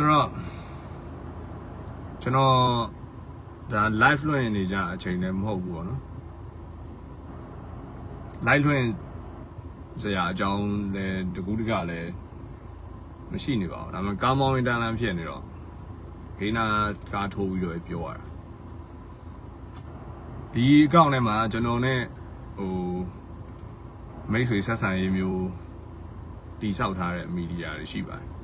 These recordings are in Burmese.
ဆိုတော့ကျွန်တော်ဒါ live လွှင့်နေကြအချိန်လည်းမဟုတ်ဘူးပေါ့နော် live လွှင့်စရာအကြောင်းလည်းတကူးတကလည်းမရှိနေပါဘူးဒါပေမဲ့ကားမောင်းရင်တန်းလန်းဖြစ်နေတော့ဂိနာကားထိုးပြီးတော့ပြောရတာဒီအကောင့်ထဲမှာကျွန်တော်နဲ့ဟိုမိတ်ဆွေဆက်ဆံရေးမျိုးတည်ဆောက်ထားတဲ့မီဒီယာတွေရှိပါတယ်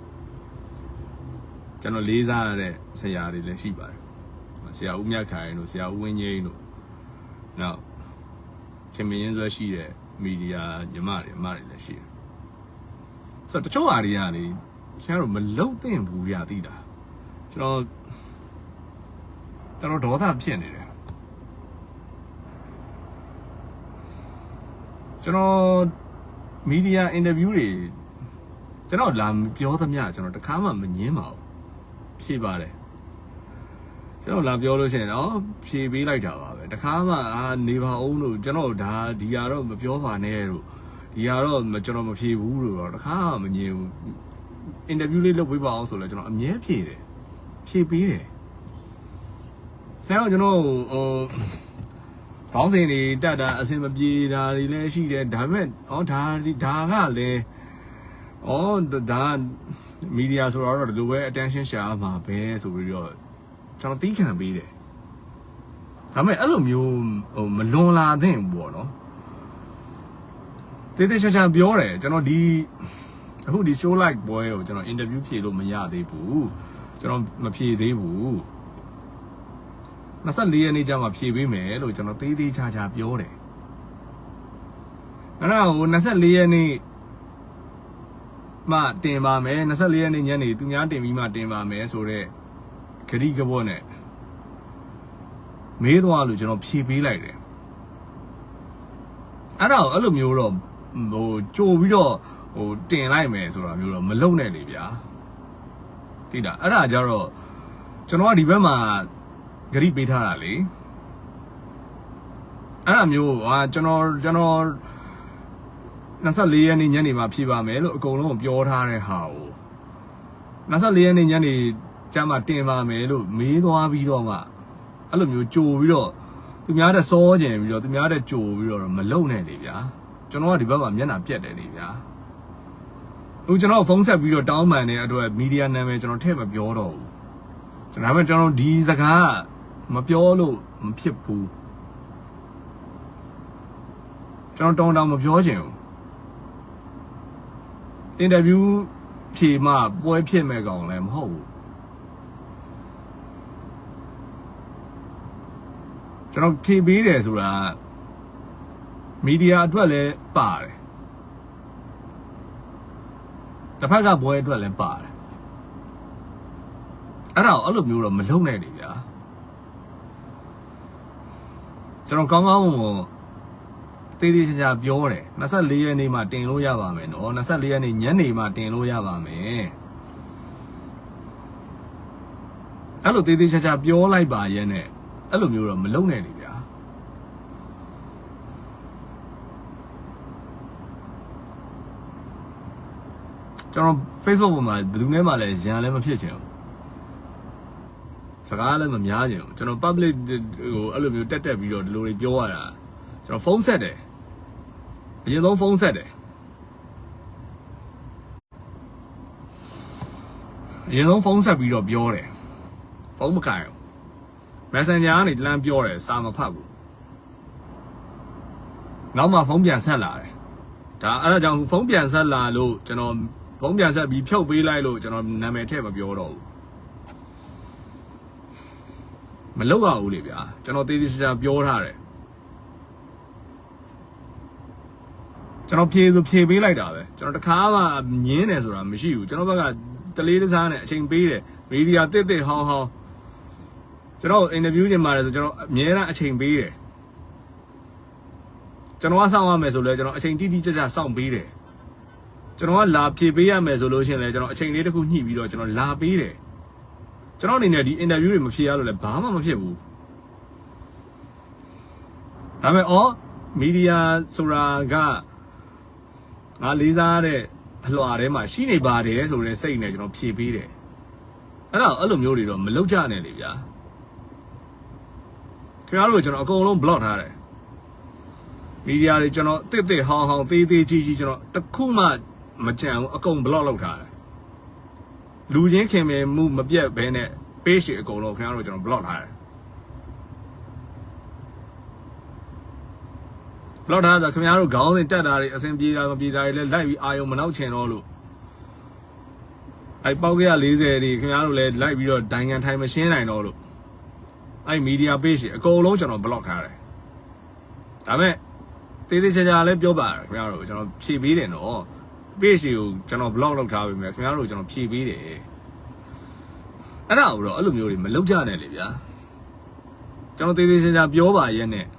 ကျွန်တော်လေးစားရတဲ့ဆရာတွေလည်းရှိပါတယ်ဆရာဦးမြတ်ခိုင်တို့ဆရာဦးဝင်းငိမ့်တို့နောက်ခင်မင်းရင်းဆွဲရှိတဲ့မီဒီယာညီမတွေအမတွေလည်းရှိတယ်ဆိုတော့တချို့ဟာတွေကလေကျွန်တော်တို့မလုံသင့်ဘူးရသိတာကျွန်တော်တော်တော်ဒေါသဖြစ်နေတယ်ကျွန်တော်မီဒီယာအင်တာဗျူးတွေကျွန်တော်လာမပြောသမျှကျွန်တော်တခါမှမငင်းပါဘူး ဖြေပါတယ်ကျွန်တော်လာပြောလို့ရှိရင်တော့ဖြေပေးလိုက်တာပါပဲတခါမှအာနေပါအောင်လို့ကျွန်တော်ဒါဒီဟာတော့မပြောပါနဲ့လို့ဒီဟာတော့ကျွန်တော်မဖြေဘူးလို့တော့တခါမှမငင်းဘူးအင်တာဗျူးလေးလုပ်ပေးပါအောင်ဆိုလဲကျွန်တော်အမြဲဖြေတယ်ဖြေပေးတယ်ဒါတော့ကျွန်တော်ဟိုခေါင်းစဉ်တွေတက်တာအဆင်မပြေတာတွေလည်းရှိတယ်ဒါပေမဲ့ဩဒါဒါကလည်း ဩဒါမီဒီယာဆိုတော့ဒီလိုပဲ attention ရှာမှာပဲဆိုပြီးတော့ကျွန်တော်တီးခံပေးတယ်ဒါပေမဲ့အဲ့လိုမျိုးဟိုမလွန်လာသင့်ဘူးပေါ့နော်တေးသေးချာချာပြောတယ်ကျွန်တော်ဒီအခုဒီ show like ပွဲကိုကျွန်တော် interview ဖြေလို့မရသေးဘူးကျွန်တော်မဖြေသေးဘူး24ရက်နေ့ကျမှဖြေပေးမယ်လို့ကျွန်တော်သေးသေးချာချာပြောတယ်အဲ့ဒါဟို24ရက်နေ့ မှတင်ပါမယ်24ရက်နေ့ညနေသူများတင်ပြီးမှတင်ပါမယ်ဆိုတော့ဂရိကဘော့နဲ့မေးသွားလို့ကျွန်တော်ဖြေပေးလိုက်တယ်အဲ့ဒါကိုအဲ့လိုမျိုးတော့ဟိုကြိုပြီးတော့ဟိုတင်လိုက်မယ်ဆိုတာမျိုးတော့မလုံနဲ့လေဗျာတိတာအဲ့ဒါကြတော့ကျွန်တော်ကဒီဘက်မှာဂရိပေးထားတာလေအဲ့ဒါမျိုးဟာကျွန်တော်ကျွန်တော် 24ရက်နေ့ညနေမှာဖြေပါမယ်လို့အကုန်လုံးပြောထားတဲ့ဟာကို24ရက်နေ့ညနေကျမှတင်ပါမယ်လို့မေးသွားပြီးတော့မှအဲ့လိုမျိုးကြိုပြီးတော့သူများတဲ့စောကျင်ပြီးတော့သူများတဲ့ကြိုပြီးတော့မလုံနဲ့လေဗျာကျွန်တော်ကဒီဘက်မှာမျက်နှာပြက်တယ်လေဗျာဟိုကျွန်တော်ဖုန်းဆက်ပြီးတော့တောင်းပန်တဲ့အတွက်မီဒီယာနာမည်ကျွန်တော်ထည့်မပြောတော့ဘူးကျွန်တော်ကကျွန်တော်ဒီစကားမပြောလို့မဖြစ်ဘူးကျွန်တော်တောင်းတောင်းမပြောချင်ဘူး အင်တာဗျူးဖြေမှပွဲဖြစ်မဲ့ကောင်လည်းမဟုတ်ဘူးကျွန်တော်ဖြေပေးတယ်ဆိုတာမီဒီယာအတွက်လည်းပါတယ်တစ်ဖက်ကပွဲအတွက်လည်းပါတယ်အဲ့ဒါကိုအဲ့လိုမျိုးတော့မလုံနိုင်နေဗျာကျွန်တော်ကောင်းကောင်းမွန်မွန် တေးသေးချာချာပြောတယ်24ရက်နေ့မှတင်လို့ရပါမယ်နော်24ရက်နေ့ညနေမှတင်လို့ရပါမယ်အဲ့လိုသေးသေးချာချာပြောလိုက်ပါရဲ့နဲ့အဲ့လိုမျိုးတော့မလုံနိုင်နေဗျာကျွန်တော် Facebook ပေါ်မှာဘယ်သူနဲ့မှလည်းရန်လည်းမဖြစ်ချင်ဘူးစကားလည်းမများချင်ဘူးကျွန်တော် public ဟိုအဲ့လိုမျိုးတက်တက်ပြီးတော့ဒီလိုတွေပြောရတာကျွန်တော်ဖုန်းဆက်တယ် အရင်ဆုံးဖုန်းဆက်တယ်အရင်ဆုံးဖုန်းဆက်ပြီးတော့ပြောတယ်ဖုန်းမကင်ဘူး Messenger ကနေတလန်းပြောတယ်စာမဖတ်ဘူးနောက်မှဖုန်းပြန်ဆက်လာတယ်ဒါအဲ့ဒါကြောင့်ဖုန်းပြန်ဆက်လာလို့ကျွန်တော်ဖုန်းပြန်ဆက်ပြီးဖြုတ်ပေးလိုက်လို့ကျွန်တော်နာမည်ထည့်မပြောတော့ဘူးမလောက်ရဘူးလေဗျာကျွန်တော်သေးသေးချာချာပြောထားတယ် ကျွန်တော်ဖြေဆိုဖြေပေးလိုက်တာပဲကျွန်တော်တခါမှညင်းတယ်ဆိုတာမရှိဘူးကျွန်တော်ဘက်ကတလေးတစားနဲ့အချိန်ပေးတယ်မီဒီယာတစ်တစ်ဟောင်းဟောင်းကျွန်တော်အင်တာဗျူးနေမှာလဲဆိုကျွန်တော်အများအားအချိန်ပေးတယ်ကျွန်တော်ကစောင့်ရမယ်ဆိုလဲကျွန်တော်အချိန်တိတိကျကျစောင့်ပေးတယ်ကျွန်တော်ကလာဖြေပေးရမယ်ဆိုလို့ရှိရင်လဲကျွန်တော်အချိန်လေးတစ်ခုညှိပြီးတော့ကျွန်တော်လာပေးတယ်ကျွန်တော်အနေနဲ့ဒီအင်တာဗျူးတွေမဖြေရလို့လဲဘာမှမဖြစ်ဘူးဒါပေမဲ့အော်မီဒီယာဆိုတာက ငါလေးစားတဲ့အလွှာထဲမှာရှိနေပါတယ်ဆိုတဲ့စိတ်နဲ့ကျွန်တော်ဖြေပေးတယ်အဲ့ဒါအဲ့လိုမျိုးတွေတော့မလုပ်ကြနဲ့လေဗျာခင်ဗျားတို့ကျွန်တော်အကုန်လုံး block ထားတယ်မီဒီယာတွေကျွန်တော်တစ်တစ်ဟောင်းဟောင်းသေးသေးကြီးကြီးကျွန်တော်တစ်ခုမှမကြံဘူးအကုန် block လုပ်ထားတယ်လူချင်းခင်မယ်မှုမပြတ်ဘဲနဲ့ page တွေအကုန်လုံးခင်ဗျားတို့ကျွန်တော် block ထားတယ် block ထားတာခင်ဗျားတို့ခေါင်းစဉ်တက်တာတွေအဆင်ပြေတာမပြေတာတွေလည်းလိုက်ပြီးအာယုံမနောက်ချင်တော့လို့အဲ့ပေါက်ကရ40တွေခင်ဗျားတို့လည်းလိုက်ပြီးတော့ဒိုင်ငံထိုင်မရှင်းနိုင်တော့လို့အဲ့ media page တွေအကုန်လုံးကျွန်တော် block ထားတယ်ဒါပေမဲ့သေးသေးချာချာလည်းပြောပါတယ်ခင်ဗျားတို့ကျွန်တော်ဖြည့်ပေးတယ်နော် page တွေကိုကျွန်တော် block လုပ်ထားပြီမြခင်ဗျားတို့ကျွန်တော်ဖြည့်ပေးတယ်အဲ့ဒါကိုတော့အဲ့လိုမျိုးတွေမလုပ်ကြနဲ့လေဗျာကျွန်တော်သေးသေးချာချာပြောပါရဲ့နဲ့မ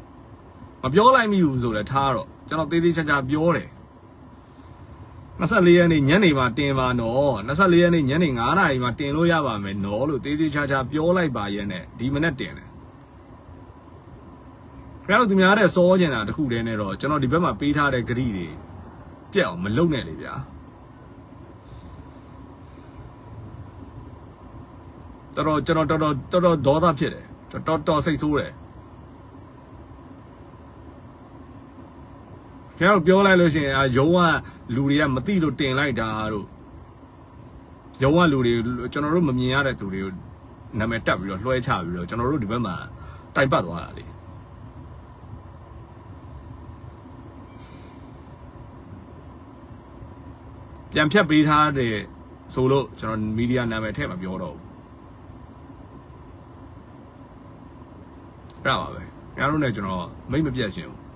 ပြောလိုက်မိဘူးဆိုလဲထားတော့ကျွန်တော်သေးသေးချာချာပြောတယ်24ရက်နေ့ညနေမှာတင်ပါနော်24ရက်နေ့ညနေ9နာရီမှာတင်လို့ရပါမယ်နော်လို့သေးသေးချာချာပြောလိုက်ပါရဲ့နဲ့ဒီမနေ့တင်တယ်ခင်ဗျားတို့သူများတဲ့စောကျင်တာတခုတည်းနဲ့တော့ကျွန်တော်ဒီဘက်မှာပေးထားတဲ့ဂရိတွေပြက်အောင်မလုပ်နဲ့လေဗျာတော်တော်ကျွန်တော်တော်တော်တော်တော်ဒေါသဖြစ်တယ်ကျွန်တော်တော်တော်စိတ်ဆိုးတယ် ကျွန်တော်ပြောလိုက်လို့ရှိရင်အာယုံကလူတွေကမသိလို့တင်လိုက်တာတို့ယုံကလူတွေကျွန်တော်တို့မမြင်ရတဲ့သူတွေကိုနာမည်တက်ပြီးတော့လွှဲချပြီးတော့ကျွန်တော်တို့ဒီဘက်မှာတိုင်ပတ်သွားတာလေပြန်ဖြတ်ပေးထားတဲ့ဆိုလို့ကျွန်တော်မီဒီယာနာမည်ထည့်မပြောတော့ဘူးအဲ့ဒါပါပဲခင်ဗျားတို့နဲ့ကျွန်တော်မိတ်မပြတ်ရှင်ဘူး